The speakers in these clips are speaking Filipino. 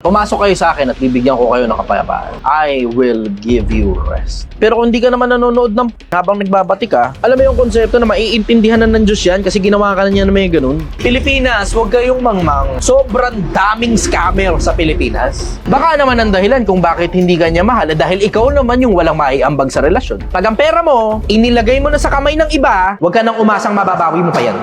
Pumasok kayo sa akin at bibigyan ko kayo ng kapayapaan. I will give you rest. Pero kung hindi ka naman nanonood ng habang nagbabati ka, alam mo yung konsepto na maiintindihan na ng Diyos yan kasi ginawa ka na niya na may ganun. Pilipinas, huwag kayong mangmang. Sobrang daming scammer sa Pilipinas. Baka naman ang dahilan kung bakit hindi ka niya mahal dahil ikaw naman yung walang maiambag sa relasyon. Pag ang pera mo, inilagay mo na sa kamay ng iba, huwag ka nang umasang mababawi mo pa yan.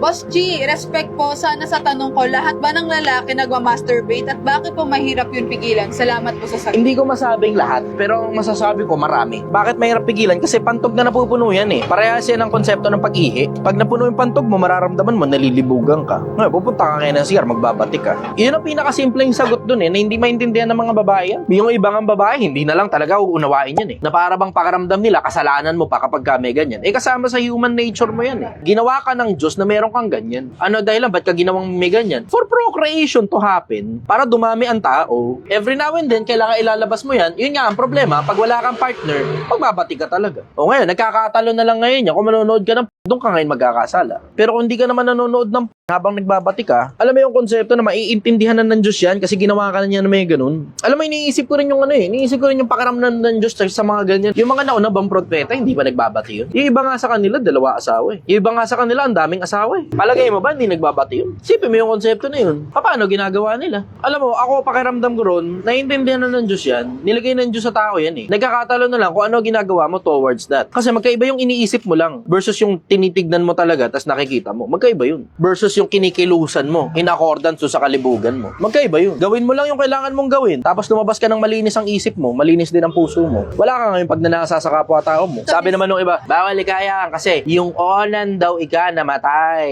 Boss G, respect po sana sa tanong ko, lahat ba ng lalaki nagma-masturbate at bakit po mahirap yun pigilan? Salamat po sa sagot. Hindi ko masabing lahat, pero ang masasabi ko marami. Bakit mahirap pigilan? Kasi pantog na napupuno yan eh. Parehas yan ang konsepto ng pag-ihi. Pag napuno yung pantog mo, mararamdaman mo, nalilibugan ka. Ngayon, pupunta ka kayo ng CR, magbabati ka. Yun ang pinakasimpleng sagot dun eh, na hindi maintindihan ng mga babae yan. Yung ibang ang babae, hindi na lang talaga uunawain yan eh. Na para bang pakaramdam nila, kasalanan mo pa kapag ka may ganyan. Eh kasama sa human nature mo yan eh. Ginawa ka ng Diyos na meron kang ganyan. Ano dahilan? Ba't ka ginawang may ganyan? For procreation to happen, para dumami ang tao. Every now and then, kailangan ilalabas mo yan. Yun nga ang problema, pag wala kang partner, magbabati ka talaga. O ngayon, nagkakatalo na lang ngayon yan. Kung manonood ka ng doon ka ngayon magkakasala. Pero kung hindi ka naman nanonood ng habang nagbabati ka, alam mo yung konsepto na maiintindihan na ng Diyos yan kasi ginawa ka na niya na may ganun. Alam mo, iniisip ko rin yung ano eh. Iniisip ko rin yung pakaramdam ng Diyos sa mga ganyan. Yung mga nauna bang propeta, hindi ba nagbabati yun? Yung iba nga sa kanila, dalawa asawa eh. Yung iba nga sa kanila, ang daming asawa eh. Palagay mo ba, hindi nagbabati yun? Sipin mo yung konsepto na yun. Paano ginagawa nila? Alam mo, ako pakiramdam ko ron, naiintindihan na ng Diyos yan. Nilagay ng Diyos sa tao yan eh. Nagkakatalo na lang kung ano ginagawa mo towards that. Kasi magkaiba yung iniisip mo lang versus yung tinitignan mo talaga tas nakikita mo. Magkaiba yun. Versus yung kinikilusan mo in accordance sa kalibugan mo. Magkaiba yun. Gawin mo lang yung kailangan mong gawin. Tapos lumabas ka ng malinis ang isip mo, malinis din ang puso mo. Wala ka ngayon pag nanasa sa kapwa-tao mo. Sabi naman nung iba, bawal ikayan kasi yung onan daw ika namatay.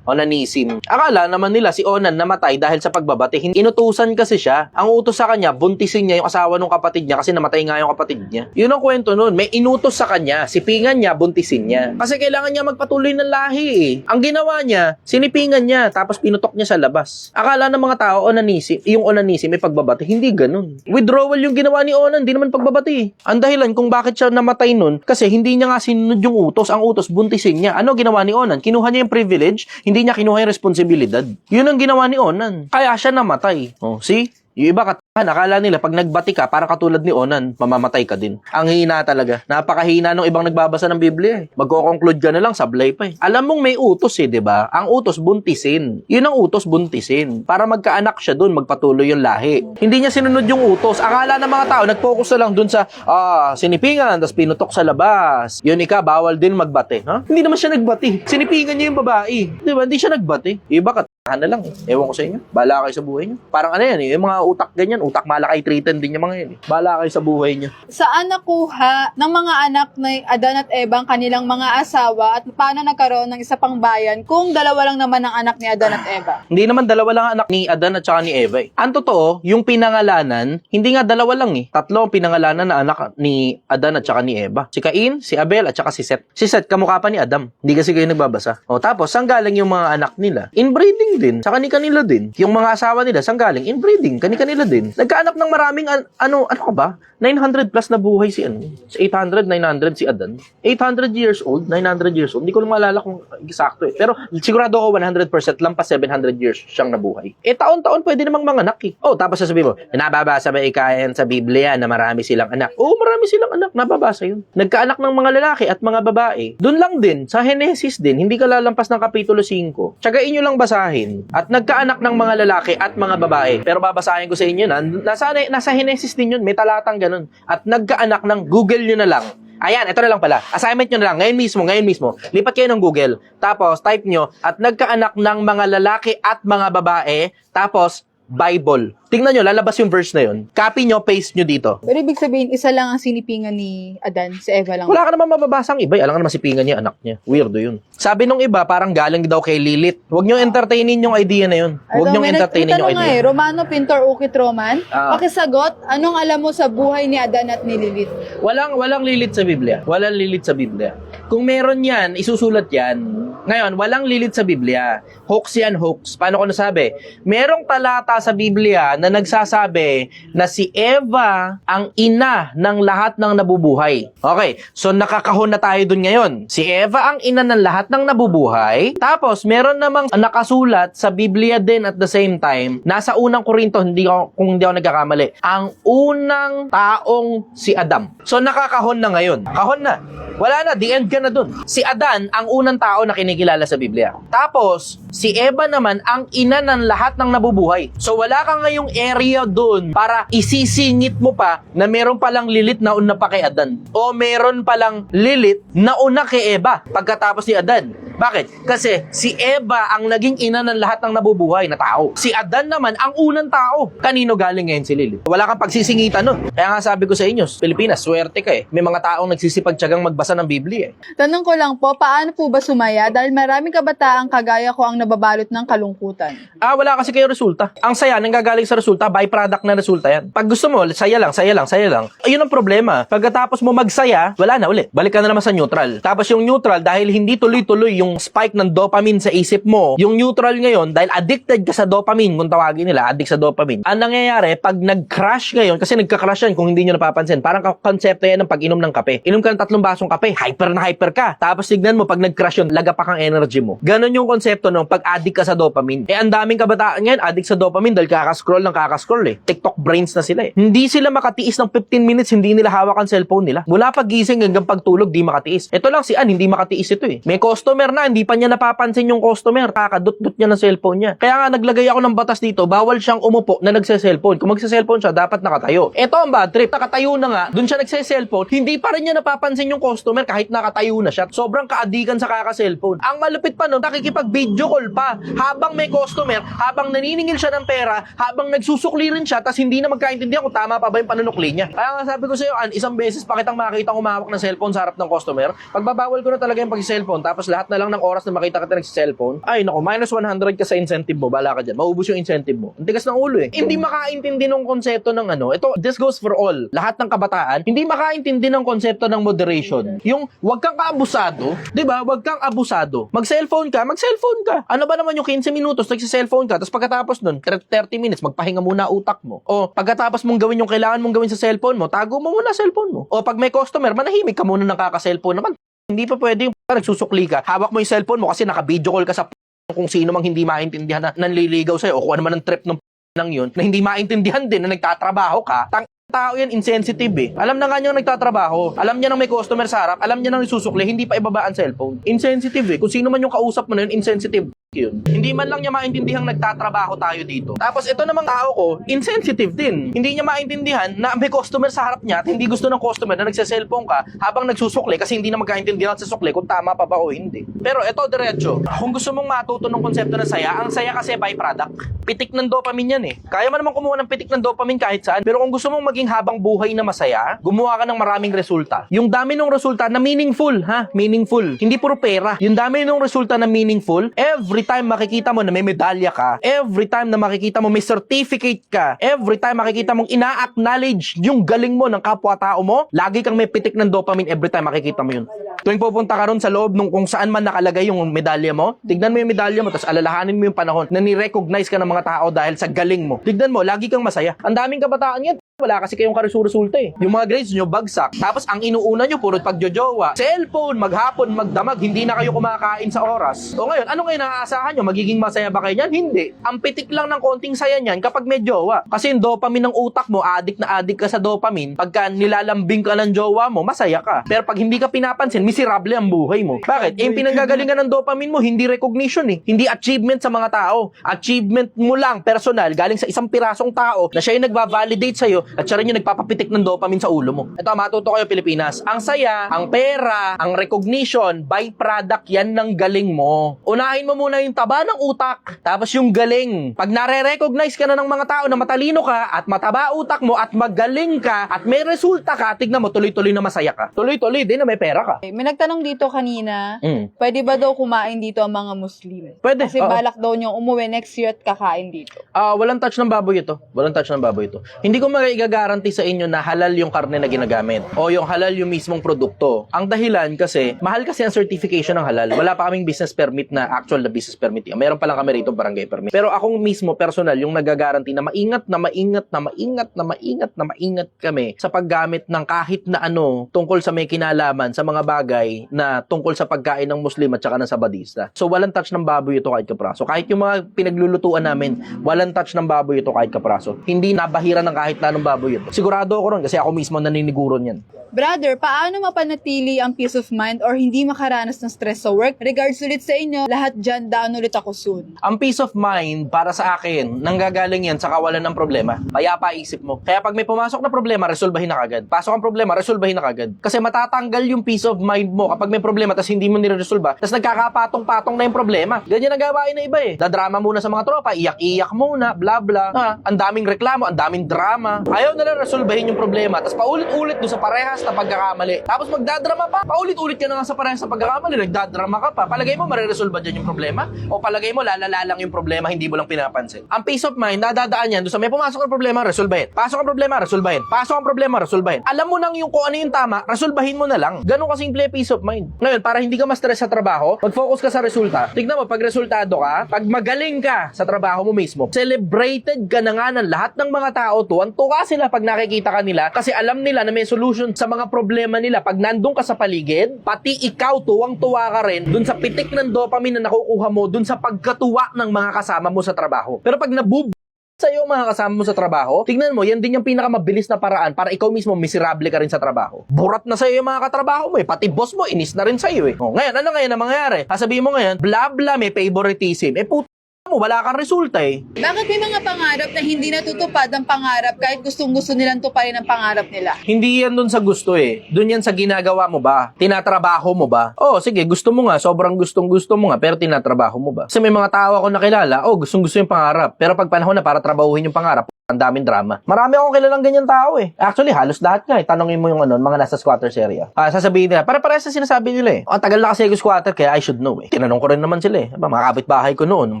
Onanism. Akala naman nila si Onan namatay dahil sa pagbabati. Hin- Inutusan kasi siya. Ang utos sa kanya, buntisin niya yung asawa ng kapatid niya kasi namatay nga yung kapatid niya. Yun ang kwento nun. May inutos sa kanya. Sipingan niya, buntisin niya. Kasi kailangan niya magpatuloy ng lahi eh. Ang ginawa niya, sinipingan niya tapos pinutok niya sa labas. Akala ng mga tao, onanism, yung onanism may pagbabati. Hindi ganun. Withdrawal yung ginawa ni Onan, hindi naman pagbabati. Ang dahilan kung bakit siya namatay nun, kasi hindi niya nga sinunod yung utos. Ang utos, buntisin niya. Ano ginawa ni Onan? Kinuha niya yung privilege, hindi niya kinuha yung responsibilidad. Yun ang ginawa ni Onan. Kaya siya namatay. Oh, see? Yung iba katahan, akala nila pag nagbati ka, parang katulad ni Onan, mamamatay ka din. Ang hina talaga. Napakahina ng ibang nagbabasa ng Biblia eh. Magko-conclude ka na lang, sablay pa eh. Alam mong may utos eh, di ba? Ang utos, buntisin. Yun ang utos, buntisin. Para magkaanak siya dun, magpatuloy yung lahi. Hindi niya sinunod yung utos. Akala ng mga tao, nag-focus na lang dun sa, ah, sinipingan, tapos pinutok sa labas. Yun ika, bawal din magbati. Ha? Hindi naman siya nagbati. Sinipingan niya yung babae. Di ba? Hindi siya nagbati. Iba ka, na lang. Ewan ko sa inyo. Bala kayo sa buhay niyo. Parang ano yan eh. Yung mga utak ganyan. Utak malakay treated din yung mga yan eh. Bala kayo sa buhay niyo. Saan nakuha ng mga anak ni Adan at Eva ang kanilang mga asawa at paano nagkaroon ng isa pang bayan kung dalawa lang naman ang anak ni Adan at Eva? Hindi naman dalawa lang ang anak ni Adan at saka ni Eva eh. Ang totoo, yung pinangalanan, hindi nga dalawa lang eh. Tatlo ang pinangalanan na anak ni Adan at saka ni Eva. Si Cain, si Abel at saka si Seth. Si Seth, kamukha pa ni Adam. Hindi kasi kayo nagbabasa. O tapos, saan galing yung mga anak nila? Inbreeding din. Sa kani-kanila din. Yung mga asawa nila, saan galing? Inbreeding. Kani-kanila din. Nagkaanak ng maraming, an- ano, ano ka ba? 900 plus na buhay si ano? Si 800, 900 si Adan. 800 years old, 900 years old. Hindi ko lang maalala kung eksakto eh. Pero sigurado ako 100% lampas 700 years siyang nabuhay. Eh taon-taon pwede namang manganak eh. Oh, tapos sasabihin mo, nababasa ba ikayan sa Biblia na marami silang anak? Oo, marami silang anak. Nababasa yun. Nagkaanak ng mga lalaki at mga babae. Doon lang din, sa Genesis din, hindi ka lalampas ng Kapitulo 5. Tsagain nyo lang basahin. At nagkaanak ng mga lalaki at mga babae. Pero babasahin ko sa inyo na, nasa, nasa Genesis din yun, may talatang ganun. At nagkaanak ng Google nyo na lang. Ayan, ito na lang pala. Assignment nyo na lang. Ngayon mismo, ngayon mismo. Lipat kayo ng Google. Tapos, type nyo, at nagkaanak ng mga lalaki at mga babae. Tapos, Bible. Tingnan nyo, lalabas yung verse na yun. Copy nyo, paste nyo dito. Pero ibig sabihin, isa lang ang sinipingan ni Adan, si Eva lang. Wala ka naman mababasang iba. Alam ka naman si Pingan niya, anak niya. Weirdo yun. Sabi nung iba, parang galing daw kay Lilith. Huwag nyo entertainin yung idea na yun. Huwag nyo entertainin yung idea. eh, Romano Pintor Ukit Roman. Ah. Pakisagot, anong alam mo sa buhay ni Adan at ni Lilith? Walang, walang Lilith sa Biblia. Walang Lilith sa Biblia. Kung meron yan, isusulat yan. Ngayon, walang lilit sa Biblia. Hoax yan, hoax. Paano ko nasabi? Merong talata sa Biblia na nagsasabi na si Eva ang ina ng lahat ng nabubuhay. Okay, so nakakahon na tayo dun ngayon. Si Eva ang ina ng lahat ng nabubuhay. Tapos, meron namang nakasulat sa Biblia din at the same time, nasa unang Korinto, hindi ako, kung hindi ako nagkakamali, ang unang taong si Adam. So, nakakahon na ngayon. Kahon na. Wala na, the end ka na dun. Si Adan, ang unang tao na kinikilala sa Biblia. Tapos, si Eva naman, ang ina ng lahat ng nabubuhay. So, wala ka ngayong area dun para isisingit mo pa na meron palang lilit na una pa kay Adan. O meron palang lilit na una kay Eva pagkatapos ni Adan. Bakit? Kasi si Eva ang naging ina ng lahat ng nabubuhay na tao. Si Adan naman ang unang tao. Kanino galing ngayon si Lilith? Wala kang pagsisingitan nun. Kaya nga sabi ko sa inyo, Pilipinas, swerte ka eh. May mga taong nagsisipagtsagang magbasa ng Biblia eh. Tanong ko lang po, paano po ba sumaya? Dahil maraming kabataan kagaya ko ang nababalot ng kalungkutan. Ah, wala kasi kayo resulta. Ang saya nang gagaling sa resulta, byproduct na resulta yan. Pag gusto mo, saya lang, saya lang, saya lang. Ayun ang problema. Pagkatapos mo magsaya, wala na ulit. Balik ka na naman sa neutral. Tapos yung neutral, dahil hindi tuloy-tuloy yung spike ng dopamine sa isip mo, yung neutral ngayon, dahil addicted ka sa dopamine, kung tawagin nila, addict sa dopamine. Ang nangyayari, pag nag-crash ngayon, kasi nagka-crash yan kung hindi nyo napapansin, parang konsepto yan ng pag-inom ng kape. Inom ka ng tatlong basong kape, hyper na hyper ka. Tapos tignan mo, pag nag-crash yun, laga pa kang energy mo. Ganon yung konsepto ng pag-addict ka sa dopamine. Eh, ang daming kabataan ngayon, addict sa dopamine dahil kakascroll ng kakascroll eh. TikTok brains na sila eh. Hindi sila makatiis ng 15 minutes, hindi nila hawak ang cellphone nila. Mula pagising hanggang pagtulog, di makatiis. Ito lang si Ann, hindi makatiis ito eh. May customer na, hindi pa niya napapansin yung customer. Kakadut-dut niya ng cellphone niya. Kaya nga, naglagay ako ng batas dito, bawal siyang umupo na nagse-cellphone. Kung magse-cellphone siya, dapat nakatayo. Ito ang bad trip. Nakatayo na nga, dun siya nagse-cellphone, hindi pa rin niya napapansin yung customer kahit nakatayo na siya. Sobrang kaadikan sa kaka-cellphone. Ang malupit pa nun, nakikipag-video call pa. Habang may customer, habang naniningil siya ng pera, habang nagsusukli rin siya, tas hindi na magkaintindihan kung tama pa ba yung panunukli niya. Kaya nga sabi ko sa'yo, An, isang beses pa kitang makita umawak ng cellphone sa harap ng customer, pagbabawal ko na talaga yung pag-cellphone, tapos lahat na lang ng oras na makita kita nag-cellphone, ay nako, minus 100 ka sa incentive mo, bala ka dyan, maubos yung incentive mo. Ang tigas ng ulo eh. Hindi makaintindi ng konsepto ng ano, ito, this goes for all. Lahat ng kabataan, hindi makaintindi ng konsepto ng moderation. Yung, wag kang kaabusado, di ba? Wag kang abusado. Mag-cellphone ka, mag-cellphone ka. Ano ba naman yung 15 minutos, nagsi-cellphone ka, tapos pagkatapos nun, 30 minutes, magpahinga muna utak mo. O, pagkatapos mong gawin yung kailangan mong gawin sa cellphone mo, tago mo muna cellphone mo. O, pag may customer, manahimik ka muna ng kaka-cellphone naman. Hindi pa pwede yung nagsusukli ka. Hawak mo yung cellphone mo kasi naka-video call ka sa kung sino mang hindi maintindihan na nanliligaw sa'yo o kung ano man ang trip ng nang yun na hindi maintindihan din na nagtatrabaho ka. Tang tao yan, insensitive eh. Alam na nga niyang nagtatrabaho. Alam niya nang may customer sa harap. Alam niya nang isusukli. Hindi pa ibaba ang cellphone. Insensitive eh. Kung sino man yung kausap mo na yun, insensitive yun. Hindi man lang niya maintindihan nagtatrabaho tayo dito. Tapos ito namang tao ko, insensitive din. Hindi niya maintindihan na may customer sa harap niya at hindi gusto ng customer na nagsa-cellphone ka habang nagsusukli kasi hindi na magkaintindihan sa sukli kung tama pa ba o hindi. Pero ito diretso, kung gusto mong matuto ng konsepto ng saya, ang saya kasi byproduct. Pitik ng dopamine yan eh. Kaya mo naman kumuha ng pitik ng dopamine kahit saan. Pero kung gusto mong maging habang buhay na masaya, gumawa ka ng maraming resulta. Yung dami ng resulta na meaningful, ha? Meaningful. Hindi puro pera. Yung dami ng resulta na meaningful, every time makikita mo na may medalya ka, every time na makikita mo may certificate ka, every time makikita mong ina-acknowledge yung galing mo ng kapwa-tao mo, lagi kang may pitik ng dopamine every time makikita mo yun. Tuwing pupunta ka ron sa loob nung kung saan man nakalagay yung medalya mo, tignan mo yung medalya mo, tapos alalahanin mo yung panahon na ni-recognize ka ng mga tao dahil sa galing mo. Tignan mo, lagi kang masaya. Ang daming kabataan yan, wala kasi kayong karesulta eh. Yung mga grades nyo, bagsak. Tapos ang inuuna nyo, puro pagjojowa. Cellphone, maghapon, magdamag, hindi na kayo kumakain sa oras. O ngayon, ano kayo naaasahan nyo? Magiging masaya ba kayo niyan? Hindi. Ang pitik lang ng konting saya niyan kapag may jowa. Kasi yung dopamine ng utak mo, adik na adik ka sa dopamine. Pagka nilalambing ka ng jowa mo, masaya ka. Pero pag hindi ka pinapansin, miserable ang buhay mo. Bakit? Eh, yung pinagagalingan ng dopamine mo, hindi recognition eh. Hindi achievement sa mga tao. Achievement mo lang, personal, galing sa isang pirasong tao na siya yung nagva-validate sa'yo at siya rin yung nagpapapitik ng dopamine sa ulo mo. Ito, matuto kayo Pilipinas. Ang saya, ang pera, ang recognition, byproduct yan ng galing mo. Unahin mo muna yung taba ng utak, tapos yung galing. Pag nare-recognize ka na ng mga tao na matalino ka at mataba utak mo at magaling ka at may resulta ka, tignan mo, tuloy-tuloy na masaya ka. Tuloy-tuloy din na may pera ka. May nagtanong dito kanina, Mm. pwede ba daw kumain dito ang mga Muslim? Pwede, Kasi oo. balak daw niyong umuwi next year at kakain dito. Ah, walang touch ng baboy ito. Walang touch ng baboy ito. Hindi ko ma- igagaranti sa inyo na halal yung karne na ginagamit o yung halal yung mismong produkto. Ang dahilan kasi, mahal kasi ang certification ng halal. Wala pa kaming business permit na actual na business permit. Meron pa lang kami rito barangay permit. Pero akong mismo personal yung nagagaranti na maingat na maingat na maingat na maingat na maingat kami sa paggamit ng kahit na ano tungkol sa may kinalaman sa mga bagay na tungkol sa pagkain ng Muslim at saka ng Sabadista. So walang touch ng baboy ito kahit kapraso. Kahit yung mga pinaglulutuan namin, walang touch ng baboy ito kahit kapraso. Hindi nabahira ng kahit na anong baboy ito. Sigurado ako ron kasi ako mismo naniniguron yan. Brother, paano mapanatili ang peace of mind or hindi makaranas ng stress sa work? Regards ulit sa inyo, lahat dyan, daan ulit ako soon. Ang peace of mind para sa akin, nanggagaling yan sa kawalan ng problema. Payapa isip mo. Kaya pag may pumasok na problema, resolbahin na kagad. Pasok ang problema, resolbahin na kagad. Kasi matatanggal yung peace of mind mo kapag may problema tapos hindi mo nire-resolve. Tapos nagkakapatong-patong na yung problema. Ganyan ang gawain na iba eh. Dadrama muna sa mga tropa, iyak-iyak muna, bla bla. Ha, ang daming reklamo, ang daming drama. Ayaw na lang resolbahin yung problema. Tapos paulit-ulit doon sa parehas na pagkakamali. Tapos magdadrama pa. Paulit-ulit ka na nga sa parehas na pagkakamali. Nagdadrama ka pa. Palagay mo, mariresolve ba dyan yung problema? O palagay mo, lalala lang yung problema, hindi mo lang pinapansin. Ang peace of mind, nadadaan yan doon sa may pumasok ang problema, resolbahin. Pasok ang problema, resolbahin. Pasok ang problema, resolbahin. Alam mo nang yung kung ano yung tama, resolbahin mo na lang. Ganun kasimple peace of mind. Ngayon, para hindi ka ma-stress sa trabaho, mag-focus ka sa resulta. Tignan mo, pag resultado ka, pag magaling ka sa trabaho mo mismo, celebrated ka na nga ng lahat ng mga tao to, sila pag nakikita ka nila kasi alam nila na may solution sa mga problema nila. Pag nandun ka sa paligid, pati ikaw tuwang-tuwa ka rin dun sa pitik ng dopamine na nakukuha mo dun sa pagkatuwa ng mga kasama mo sa trabaho. Pero pag nabub sa iyo mga kasama mo sa trabaho, tignan mo, yan din yung pinakamabilis na paraan para ikaw mismo miserable ka rin sa trabaho. Burat na sa iyo yung mga katrabaho mo eh. Pati boss mo, inis na rin sa iyo eh. Oh, ngayon, ano ngayon ang mangyayari? Sasabihin mo ngayon, bla may favoritism. Eh puto mo, wala kang resulta eh. Bakit may mga pangarap na hindi natutupad ang pangarap kahit gustong gusto nilang tuparin ang pangarap nila? Hindi yan dun sa gusto eh. Dun yan sa ginagawa mo ba? Tinatrabaho mo ba? Oh, sige, gusto mo nga. Sobrang gustong gusto mo nga. Pero tinatrabaho mo ba? Kasi may mga tao ako nakilala, oh, gustong gusto yung pangarap. Pero pag panahon na para trabahuhin yung pangarap, ang daming drama. Marami akong kilalang ganyan tao eh. Actually, halos lahat nga eh. Tanongin mo yung ano, mga nasa squatters area. Ah, sasabihin nila, para parehas sa sinasabi nila eh. Ang tagal na kasi ako squatter, kaya I should know eh. Tinanong ko rin naman sila eh. Aba, mga kapitbahay ko noon, nung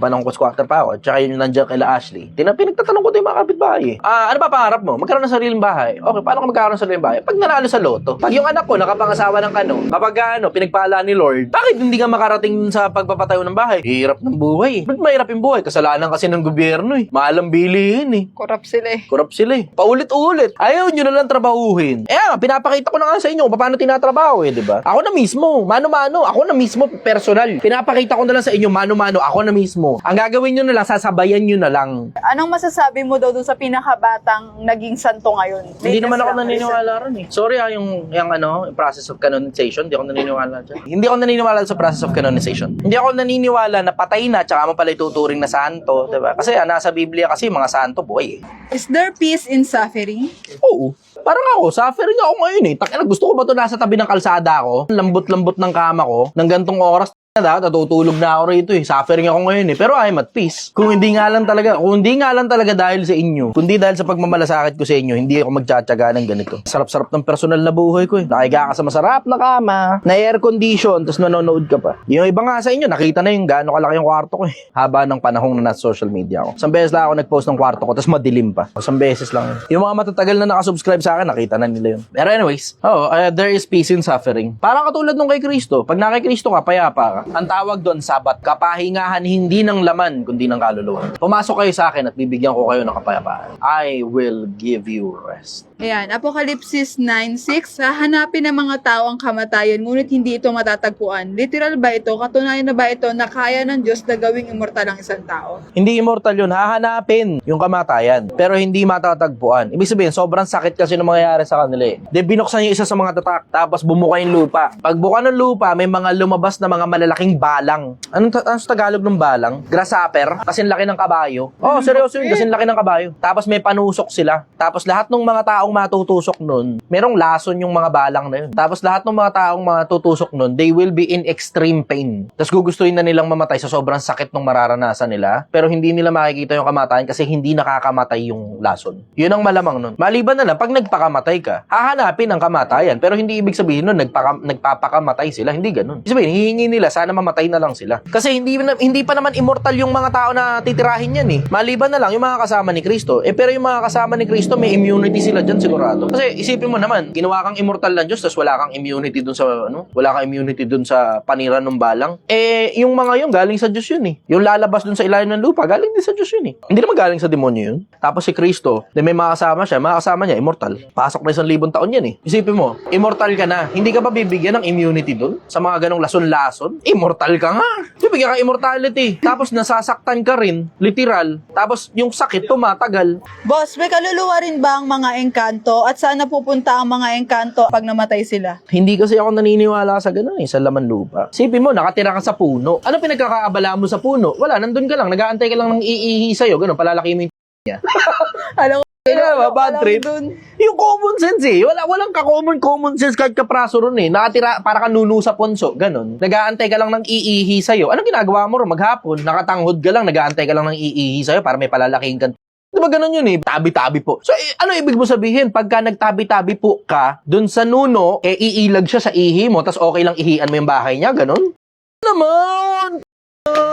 panahon ko squatter pa ako. At saka yun nandiyan kila Ashley. Tina, pinagtatanong ko din yung mga kapitbahay eh. Ah, ano ba pangarap mo? Magkaroon ng sariling bahay. Okay, paano ka magkakaroon ng sariling bahay? Pag nanalo sa loto. Pag yung anak ko nakapangasawa ng kano, kapag ano, pinagpala ni Lord, bakit hindi ka makarating sa pagpapatayo ng bahay? Hirap ng buhay eh. Ba't mahirap yung buhay? Kasalanan kasi ng gobyerno eh. Mahal ang bilihin eh. Korap sila eh. Corrupt sila eh. Paulit-ulit. Ayaw nyo na lang trabahuhin. Eh, nga, pinapakita ko na nga sa inyo kung paano tinatrabaho eh, di ba? Ako na mismo, mano-mano. Ako na mismo, personal. Pinapakita ko na lang sa inyo, mano-mano. Ako na mismo. Ang gagawin nyo na lang, sasabayan nyo na lang. Anong masasabi mo daw dun sa pinakabatang naging santo ngayon? Hindi Latest naman ako naniniwala ron eh. Sorry ah, yung, yung ano, yung process of canonization, hindi ako naniniwala dyan. Hindi ako naniniwala sa process of canonization. Hindi ako naniniwala na patay na, tsaka mo pala ituturing na santo, di ba? Kasi ah, nasa Biblia kasi mga santo, buhay eh. Is there peace in suffering? Oo. Parang ako, suffering ako ngayon eh. Takina, gusto ko ba to nasa tabi ng kalsada ko? Lambot-lambot ng kama ko. Ng gantong oras na natutulog na ako rito eh. Suffering ako ngayon eh. Pero I'm at peace. Kung hindi nga lang talaga, kung hindi nga lang talaga dahil sa inyo, kundi dahil sa pagmamalasakit ko sa inyo, hindi ako magtsatsaga ng ganito. Sarap-sarap ng personal na buhay ko eh. Nakiga ka sa masarap na kama, na air condition, tapos nanonood ka pa. Yung iba nga sa inyo, nakita na yung gaano kalaki yung kwarto ko eh. Haba ng panahong na nasa social media ako. Isang beses lang ako nag-post ng kwarto ko, tapos madilim pa. Isang beses lang yun. Yung mga matatagal na nakasubscribe sa akin, nakita na nila yun. Pero anyways, oh, uh, there is peace in suffering. Parang katulad nung kay Kristo. Pag na kay Kristo ka, payapa ka. Ang tawag doon, sabat. Kapahingahan hindi ng laman, kundi ng kaluluwa. Pumasok kayo sa akin at bibigyan ko kayo ng kapayapaan. I will give you rest. Ayan, Apokalipsis 9.6, hahanapin ng mga tao ang kamatayan, ngunit hindi ito matatagpuan. Literal ba ito? Katunayan na ba ito na kaya ng Diyos na gawing immortal ang isang tao? Hindi immortal yun. Hahanapin yung kamatayan. Pero hindi matatagpuan. Ibig sabihin, sobrang sakit kasi nung mangyayari sa kanila eh. De, binuksan yung isa sa mga tatak, tapos bumuka yung lupa. Pag buka ng lupa, may mga lumabas na mga malalaking balang. Anong, ta- anong sa Tagalog ng balang? Grasshopper. Kasi laki ng kabayo. Oh, seryoso yun. Kasi laki ng kabayo. Tapos may panusok sila. Tapos lahat ng mga taong matutusok nun, merong lason yung mga balang na yun. Tapos lahat ng mga taong matutusok nun, they will be in extreme pain. Tapos gugustuhin na nilang mamatay sa sobrang sakit ng mararanasan nila. Pero hindi nila makikita yung kamatayan kasi hindi nakakamatay yung lason. Yun ang malamang nun. Maliban na lang, pag nagpakamatay ka, hahanapin ang kamatayan. Pero hindi ibig sabihin nun, nagpaka, nagpapakamatay sila. Hindi ganun. Ibig sabihin, hihingi nila, sana sana mamatay na lang sila. Kasi hindi hindi pa naman immortal yung mga tao na titirahin yan eh. Maliban na lang yung mga kasama ni Kristo. Eh pero yung mga kasama ni Kristo may immunity sila diyan sigurado. Kasi isipin mo naman, ginawa kang immortal ng Diyos tapos wala kang immunity dun sa ano, wala kang immunity dun sa panira ng balang. Eh yung mga yun galing sa Diyos yun eh. Yung lalabas dun sa ilalim ng lupa, galing din sa Diyos yun eh. Hindi naman galing sa demonyo yun. Tapos si Kristo, na may mga kasama siya, mga kasama niya, immortal. Pasok na isang libong taon yan eh. Isipin mo, immortal ka na. Hindi ka ba bibigyan ng immunity dun? Sa mga ganong lason-lason? Immortal ka nga. Bibigyan ka immortality. Tapos nasasaktan ka rin, literal. Tapos yung sakit tumatagal. Boss, may kaluluwa rin ba ang mga engkanto at saan napupunta ang mga engkanto pag namatay sila? Hindi kasi ako naniniwala sa ganun eh, sa laman lupa. Isipin mo, nakatira ka sa puno. Ano pinagkakaabala mo sa puno? Wala, nandun ka lang. Nag-aantay ka lang ng iihi sa'yo. Ganun, palalaki mo yung Alam ko, Kaya ba, bad trip? dun. Yung common sense eh. Wala, walang ka-common common sense kahit kapraso ron eh. Nakatira, para ka nuno sa punso. Ganon. Nag-aantay ka lang ng iihi sa'yo. Anong ginagawa mo ron maghapon? Nakatanghod ka lang, nag-aantay ka lang ng iihi sa'yo para may palalaking ka. Di ba ganun yun eh? Tabi-tabi po. So, eh, ano ibig mo sabihin? Pagka nagtabi-tabi po ka, dun sa nuno, eh, iilag siya sa ihi mo, tas okay lang ihian mo yung bahay niya, ganun? Naman!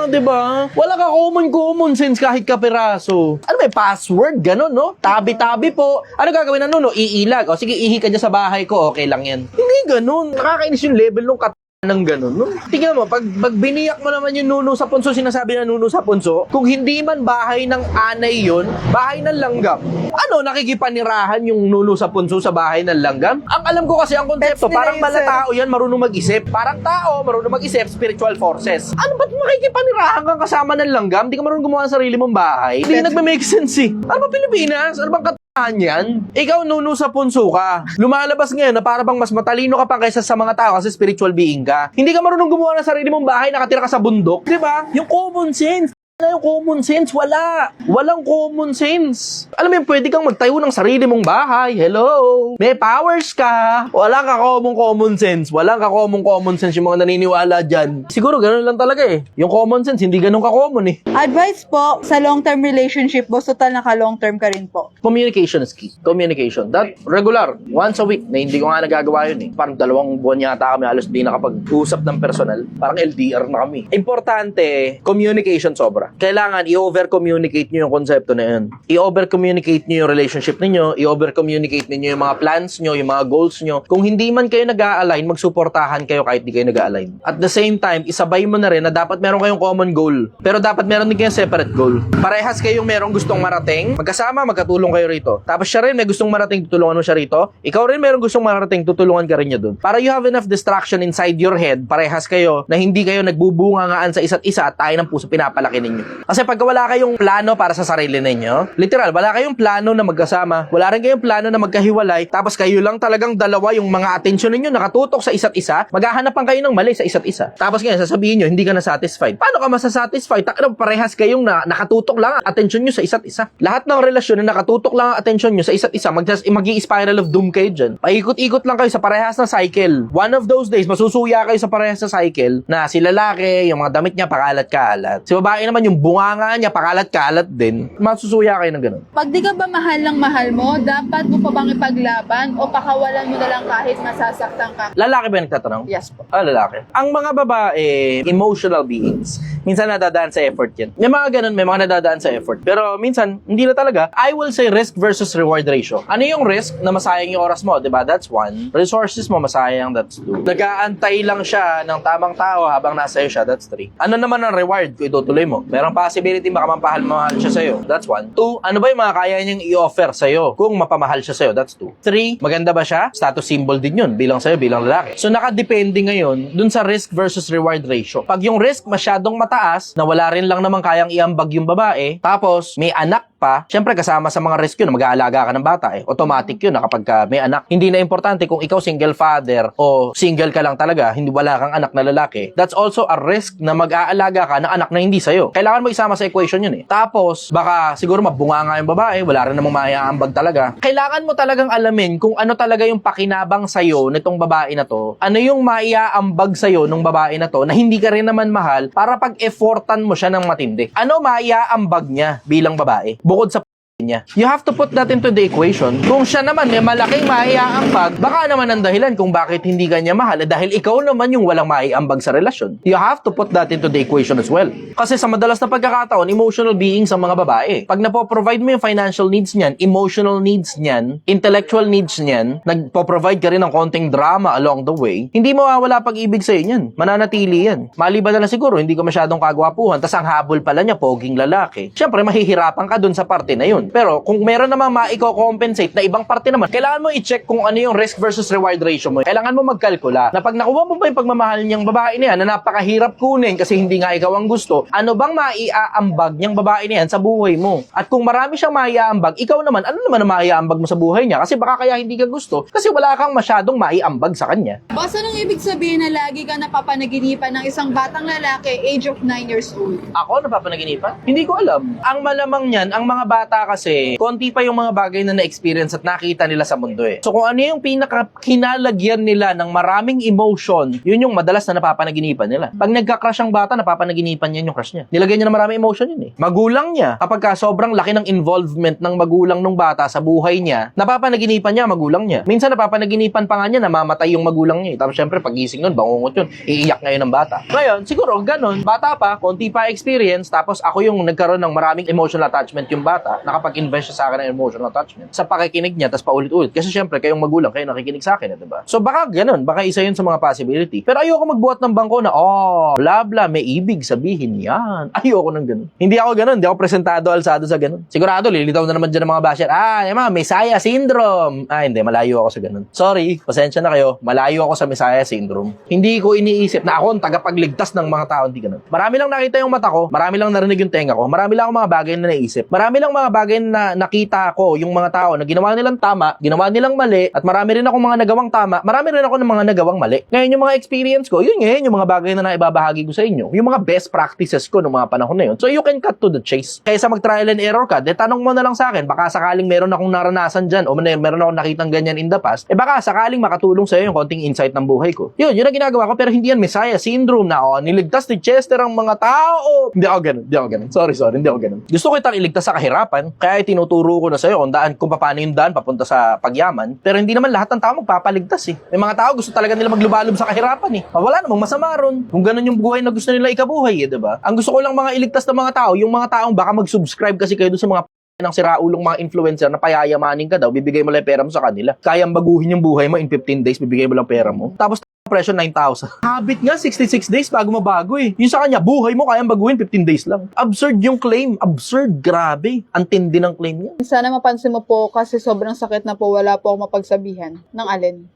'Di ba? Wala ka common common sense kahit kapiraso. Ano may password ganun, no? Tabi-tabi po. Ano gagawin ng nuno? Iilag. O sige, ihi ka dyan sa bahay ko, okay lang 'yan. Hindi ganun. Nakakainis yung level ng kat ng ganun, no? Tingnan mo, pag, pag biniyak mo naman yung nuno sa punso, sinasabi na nuno sa punso, kung hindi man bahay ng anay yon, bahay ng langgam. Ano, nakikipanirahan yung nuno sa punso sa bahay ng langgam? Ang alam ko kasi ang konsepto, Pets nila parang yun, malatao yan, marunong mag-isip. Parang tao, marunong mag-isip, spiritual forces. Ano ba't makikipanirahan kang kasama ng langgam? Di ka marunong gumawa ng sarili mong bahay? Hindi Pets- nagme-make sense eh. Ano ba Pilipinas? Ano bang kat yan? Ikaw nuno sa punso ka. Lumalabas ngayon na para bang mas matalino ka pa kaysa sa mga tao kasi spiritual being ka. Hindi ka marunong gumawa ng sarili mong bahay, nakatira ka sa bundok. Di ba? Yung common sense. Yung common sense. Wala. Walang common sense. Alam mo yun, pwede kang magtayo ng sarili mong bahay. Hello? May powers ka. Wala ka common common sense. Walang ka common common sense yung mga naniniwala dyan. Siguro ganun lang talaga eh. Yung common sense, hindi ganun ka common eh. Advice po sa long-term relationship, boss, total naka long-term ka rin po. Communication is key. Communication. That regular. Once a week. Na hindi ko nga nagagawa yun eh. Parang dalawang buwan yata kami halos di nakapag-usap ng personal. Parang LDR na kami. Importante, communication sobra. Kailangan i-over-communicate nyo yung konsepto na yun. I-over-communicate nyo yung relationship ninyo. I-over-communicate ninyo yung mga plans nyo, yung mga goals nyo. Kung hindi man kayo nag-a-align, magsuportahan kayo kahit di kayo nag-a-align. At the same time, isabay mo na rin na dapat meron kayong common goal. Pero dapat meron din kayong separate goal. Parehas kayong merong gustong marating. Magkasama, magkatulong kayo rito. Tapos siya rin may gustong marating, tutulungan mo siya rito. Ikaw rin meron gustong marating, tutulungan ka rin niya dun. Para you have enough distraction inside your head, parehas kayo na hindi kayo nagbubungangaan sa isa't isa at tayo ng puso pinapalaki ninyo. Kasi pag wala kayong plano para sa sarili ninyo, literal, wala kayong plano na magkasama, wala rin kayong plano na magkahiwalay, tapos kayo lang talagang dalawa yung mga atensyon ninyo nakatutok sa isa't isa, maghahanapan kayo ng mali sa isa't isa. Tapos ngayon, sasabihin nyo, hindi ka na satisfied. Paano ka masasatisfied? Tak, ano, parehas kayong na, nakatutok lang ang atensyon nyo sa isa't isa. Lahat ng relasyon na nakatutok lang ang atensyon nyo sa isa't isa, mag magi spiral of doom kayo dyan. Paikot-ikot lang kayo sa parehas na cycle. One of those days, masusuya kayo sa parehas na cycle na si lalaki, yung mga damit niya, pakalat-kalat. Si babae naman, yung bunganga niya, pakalat-kalat din. Masusuya kayo ng ganun. Pag di ka ba mahal ng mahal mo, dapat mo pa bang ipaglaban o pakawalan mo na lang kahit masasaktan ka? Lalaki ba yung nagtatanong? Yes po. Ah, lalaki. Ang mga babae, emotional beings. Minsan nadadaan sa effort yan. May mga ganun, may mga nadadaan sa effort. Pero minsan, hindi na talaga. I will say risk versus reward ratio. Ano yung risk na masayang yung oras mo, di ba? That's one. Resources mo masayang, that's two. Nag-aantay lang siya ng tamang tao habang nasa iyo siya, that's three. Ano naman ang reward kung itutuloy mo? Merong possibility baka mapahal-mahal siya sa'yo, that's one. Two, ano ba yung mga kaya niyang i-offer sa'yo kung mapamahal siya sa'yo, that's two. Three, maganda ba siya? Status symbol din yun, bilang sa'yo, bilang lalaki. So nakadepende ngayon dun sa risk versus reward ratio. Pag yung risk masyadong mataas, na wala rin lang naman kayang iambag yung babae, tapos may anak pa, syempre kasama sa mga risk yun, mag-aalaga ka ng bata eh. Automatic yun na kapag ka may anak. Hindi na importante kung ikaw single father o single ka lang talaga, hindi wala kang anak na lalaki. That's also a risk na mag-aalaga ka ng anak na hindi sa'yo. Kailangan mo isama sa equation yun eh. Tapos, baka siguro mabunga nga yung babae, wala rin namang maiaambag talaga. Kailangan mo talagang alamin kung ano talaga yung pakinabang sa'yo nitong babae na to. Ano yung maiaambag sa'yo ng babae na to na hindi ka rin naman mahal para pag-effortan mo siya ng matindi. Ano maiaambag niya bilang babae? Bukod sa niya. You have to put that into the equation. Kung siya naman may malaking maiaambag, baka naman ang dahilan kung bakit hindi ka mahal dahil ikaw naman yung walang maiambag sa relasyon. You have to put that into the equation as well. Kasi sa madalas na pagkakataon, emotional beings ang mga babae. Pag napo-provide mo yung financial needs niyan, emotional needs niyan, intellectual needs niyan, nagpo-provide ka rin ng konting drama along the way, hindi mawawala pag-ibig sa'yo niyan. Mananatili yan. Maliban na lang siguro, hindi ka masyadong kagwapuhan, tas ang habol pala niya, poging lalaki. Siyempre, mahihirapan ka dun sa parte na yun. Pero kung meron namang maiko-compensate na ibang parte naman, kailangan mo i-check kung ano yung risk versus reward ratio mo. Kailangan mo magkalkula na pag nakuha mo ba yung pagmamahal niyang babae na yan na napakahirap kunin kasi hindi nga ikaw ang gusto, ano bang maiaambag niyang babae na yan sa buhay mo? At kung marami siyang maiaambag, ikaw naman, ano naman ang maiaambag mo sa buhay niya? Kasi baka kaya hindi ka gusto kasi wala kang masyadong maiambag sa kanya. Boss, anong ibig sabihin na lagi ka napapanaginipan ng isang batang lalaki age of 9 years old? Ako, napapanaginipan? Hindi ko alam. Ang malamang niyan, ang mga bata kasi, konti pa yung mga bagay na na-experience at nakita nila sa mundo eh. So kung ano yung pinaka-kinalagyan nila ng maraming emotion, yun yung madalas na napapanaginipan nila. Pag nagka-crush ang bata, napapanaginipan niya yung crush niya. Nilagyan niya ng maraming emotion yun eh. Magulang niya, kapag ka sobrang laki ng involvement ng magulang ng bata sa buhay niya, napapanaginipan niya ang magulang niya. Minsan napapanaginipan pa nga niya na mamatay yung magulang niya eh. Tapos syempre, pagising nun, bangungot yun, iiyak ngayon ng bata. Ngayon, siguro, ganun, bata pa, konti pa experience, tapos ako yung nagkaroon ng maraming emotional attachment yung bata, nakapag-invest siya sa akin ng emotional attachment sa pakikinig niya, tapos paulit-ulit. Kasi syempre, kayong magulang, kayo nakikinig sa akin, eh, di ba? So baka ganun, baka isa yun sa mga possibility. Pero ayoko magbuhat ng bangko na, oh, bla bla, may ibig sabihin yan. Ayoko ng ganun. Hindi ako ganun, hindi ako presentado alsado sa ganun. Sigurado, lilitaw na naman dyan ng mga basher, ah, mga Messiah syndrome. Ah, hindi, malayo ako sa ganun. Sorry, pasensya na kayo, malayo ako sa Messiah syndrome. Hindi ko iniisip na ako ang tagapagligtas ng mga tao, hindi ganun. Marami lang nakita yung mata ko, marami lang narinig yung tenga ko, marami lang mga bagay na naisip. Marami lang mga bagay na nakita ko yung mga tao na ginawa nilang tama, ginawa nilang mali, at marami rin akong mga nagawang tama, marami rin ako ng mga nagawang mali. Ngayon yung mga experience ko, yun ngayon yung mga bagay na naibabahagi ko sa inyo. Yung mga best practices ko noong mga panahon na yun. So you can cut to the chase. Kaysa mag-trial and error ka, de tanong mo na lang sa akin, baka sakaling meron akong naranasan dyan o meron akong nakitang ganyan in the past, eh baka sakaling makatulong sa yung konting insight ng buhay ko. Yun, yun ang ginagawa ko, pero hindi yan Messiah syndrome na, oh, niligtas ni Chester ang mga tao. Hindi ako ganun, hindi ako ganun. Sorry, sorry, hindi ako ganun. Gusto ko itang iligtas sa kahirapan, kaya tinuturo ko na sa'yo kung daan, kung paano yung daan papunta sa pagyaman. Pero hindi naman lahat ng tao magpapaligtas eh. May mga tao gusto talaga nila maglubalob sa kahirapan eh. Wala namang masama ron. Kung ganun yung buhay na gusto nila ikabuhay eh, ba? Ang gusto ko lang mga iligtas na mga tao, yung mga taong baka mag-subscribe kasi kayo doon sa mga ng siraulong mga influencer na payayamanin ka daw, bibigay mo lang pera mo sa kanila. Kayang baguhin yung buhay mo in 15 days, bibigay mo lang pera mo. Tapos presyo 9,000. Habit nga 66 days bago mabago eh. Yung sa kanya, buhay mo kayang baguhin 15 days lang. Absurd yung claim. Absurd. Grabe. Ang tindi ng claim niya. Sana mapansin mo po kasi sobrang sakit na po wala po ako mapagsabihan ng alin.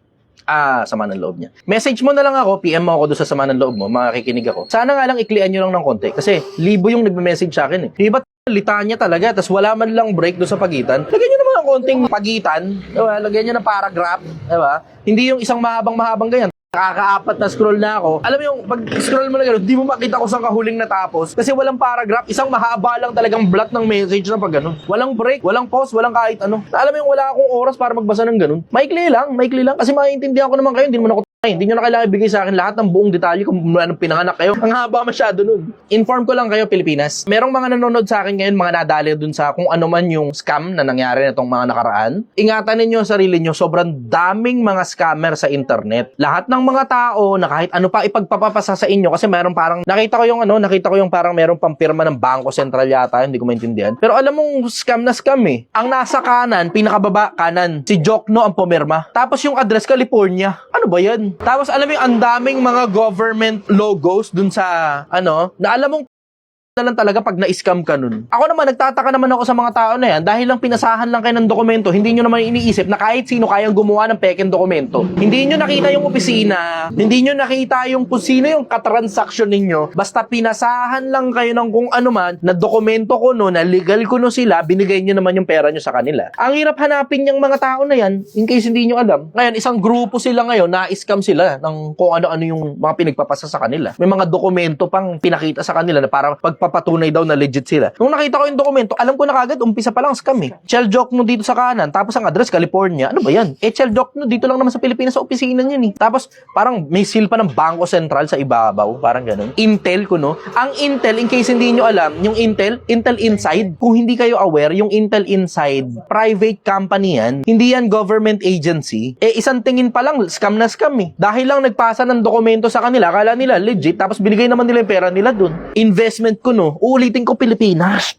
Ah, sama ng loob niya. Message mo na lang ako, PM mo ako doon sa sama ng loob mo, makikinig ako. Sana nga lang iklian nyo lang ng konti. Kasi libo yung nagme-message sa akin eh. Iba litanya talaga, tas wala man lang break doon sa pagitan. Lagyan nyo naman ng konting pagitan, diba? lagyan nyo ng paragraph, diba? Hindi yung isang mahabang-mahabang ganyan. Nakakaapat na scroll na ako. Alam mo yung pag scroll mo na gano'n, di mo makita kung saan ka huling natapos. Kasi walang paragraph, isang mahaba lang talagang blot ng message na pag gano'n. Walang break, walang pause, walang kahit ano. Alam mo yung wala akong oras para magbasa ng gano'n. Maikli lang, maikli lang. Kasi maintindihan ko naman kayo, hindi naman ako ay, hindi nyo na kailangan ibigay sa akin lahat ng buong detalye kung anong pinanganak kayo. Ang haba masyado nun. Inform ko lang kayo, Pilipinas. Merong mga nanonood sa akin ngayon, mga nadali dun sa kung ano man yung scam na nangyari na itong mga nakaraan. Ingatan ninyo sarili nyo, sobrang daming mga scammer sa internet. Lahat ng mga tao na kahit ano pa ipagpapapasa sa inyo kasi meron parang, nakita ko yung ano, nakita ko yung parang meron pampirma ng Bangko Sentral yata, hindi ko maintindihan. Pero alam mong scam na scam eh. Ang nasa kanan, pinakababa kanan, si Jokno ang pumirma. Tapos yung address, California. Ano ba yan? Tapos alam mo yung ang daming mga government logos dun sa ano, na alam mong na lang talaga pag na-scam ka nun. Ako naman, nagtataka naman ako sa mga tao na yan dahil lang pinasahan lang kayo ng dokumento, hindi nyo naman iniisip na kahit sino kayang gumawa ng pekeng dokumento. Hindi nyo nakita yung opisina, hindi nyo nakita yung kung sino yung katransaksyon ninyo, basta pinasahan lang kayo ng kung ano man, na dokumento ko no, na legal ko no sila, binigay nyo naman yung pera nyo sa kanila. Ang hirap hanapin yung mga tao na yan, in case hindi nyo alam. Ngayon, isang grupo sila ngayon, na-scam sila ng kung ano-ano yung mga pinagpapasa sa kanila. May mga dokumento pang pinakita sa kanila na para pag nagpapatunay daw na legit sila. Nung nakita ko yung dokumento, alam ko na kagad, umpisa pa lang scam eh. Shell Jokno dito sa kanan, tapos ang address, California. Ano ba yan? Eh, Shell Jokno dito lang naman sa Pilipinas sa opisina niyan eh. Tapos, parang may seal pa ng Bangko Sentral sa ibabaw, parang ganun. Intel ko, no? Ang Intel, in case hindi nyo alam, yung Intel, Intel Inside, kung hindi kayo aware, yung Intel Inside, private company yan, hindi yan government agency. Eh, isang tingin pa lang, scam na scam eh. Dahil lang nagpasa ng dokumento sa kanila, akala nila legit, tapos binigay naman nila yung pera nila dun. Investment ko, no? Uulitin ko Pilipinas.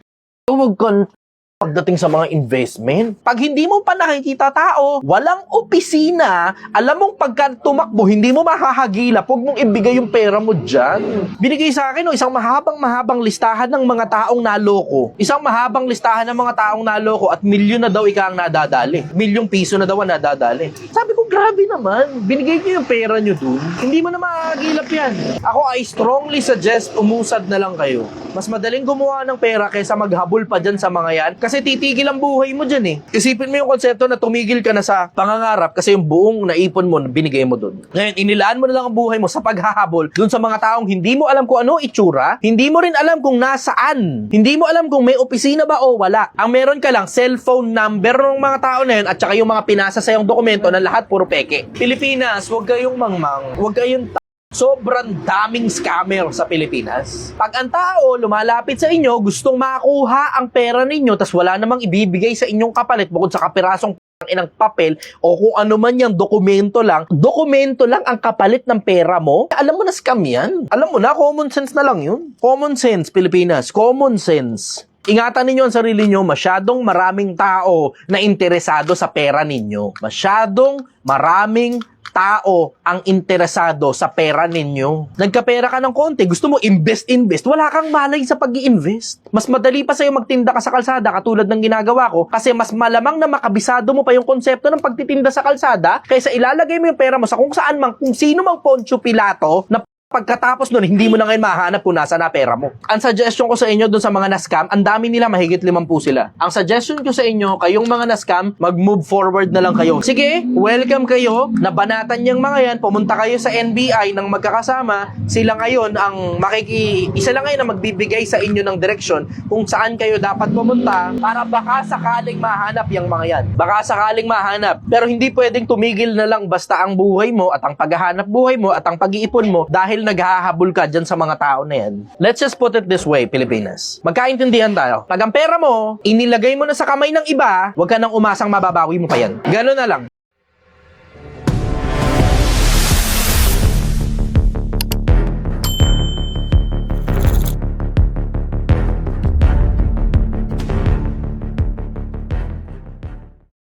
Huwag kang pagdating sa mga investment. Pag hindi mo pa nakikita tao, walang opisina, alam mong pagka tumakbo, hindi mo mahahagila, huwag mong ibigay yung pera mo dyan. Binigay sa akin, no, isang mahabang-mahabang listahan ng mga taong naloko. Isang mahabang listahan ng mga taong naloko at milyon na daw ika ang nadadali. Milyong piso na daw ang nadadali. Sabi ko, grabe naman. Binigay niyo yung pera niyo dun. Hindi mo na mahahagilap yan. Ako, I strongly suggest umusad na lang kayo. Mas madaling gumawa ng pera kaysa maghabol pa dyan sa mga yan. Kasi titigil ang buhay mo dyan eh. Isipin mo yung konsepto na tumigil ka na sa pangangarap kasi yung buong naipon mo, binigay mo dun. Ngayon, inilaan mo na lang ang buhay mo sa paghahabol dun sa mga taong hindi mo alam kung ano itsura, hindi mo rin alam kung nasaan, hindi mo alam kung may opisina ba o wala. Ang meron ka lang, cellphone number ng mga tao na yun at saka yung mga pinasa sa yung dokumento na lahat puro peke. Pilipinas, huwag kayong mangmang, huwag kayong Sobrang daming scammer sa Pilipinas. Pag ang tao lumalapit sa inyo, gustong makuha ang pera ninyo, tas wala namang ibibigay sa inyong kapalit bukod sa kapirasong p- inang papel o kung ano man yung dokumento lang, dokumento lang ang kapalit ng pera mo, alam mo na scam yan. Alam mo na, common sense na lang yun. Common sense, Pilipinas. Common sense. Ingatan ninyo ang sarili nyo, masyadong maraming tao na interesado sa pera ninyo. Masyadong maraming tao ang interesado sa pera ninyo. Nagkapera ka ng konti, gusto mo invest-invest, wala kang malay sa pag invest Mas madali pa sa'yo magtinda ka sa kalsada katulad ng ginagawa ko kasi mas malamang na makabisado mo pa yung konsepto ng pagtitinda sa kalsada kaysa ilalagay mo yung pera mo sa kung saan mang, kung sino mang Poncio Pilato na Pagkatapos nun, hindi mo na ngayon mahanap kung nasa na pera mo. Ang suggestion ko sa inyo dun sa mga na-scam, ang dami nila, mahigit limampu sila. Ang suggestion ko sa inyo, kayong mga na-scam, mag-move forward na lang kayo. Sige, welcome kayo. Nabanatan niyang mga yan, pumunta kayo sa NBI ng magkakasama. Sila ngayon ang makiki... Isa lang ngayon ang magbibigay sa inyo ng direksyon kung saan kayo dapat pumunta para baka sakaling mahanap yung mga yan. Baka sakaling mahanap. Pero hindi pwedeng tumigil na lang basta ang buhay mo at ang paghahanap buhay mo at ang pag-iipon mo dahil naghahabol ka dyan sa mga tao na yan. Let's just put it this way, Pilipinas. Magkaintindihan tayo. Pag ang pera mo, inilagay mo na sa kamay ng iba, huwag ka nang umasang mababawi mo pa yan. Gano'n na lang.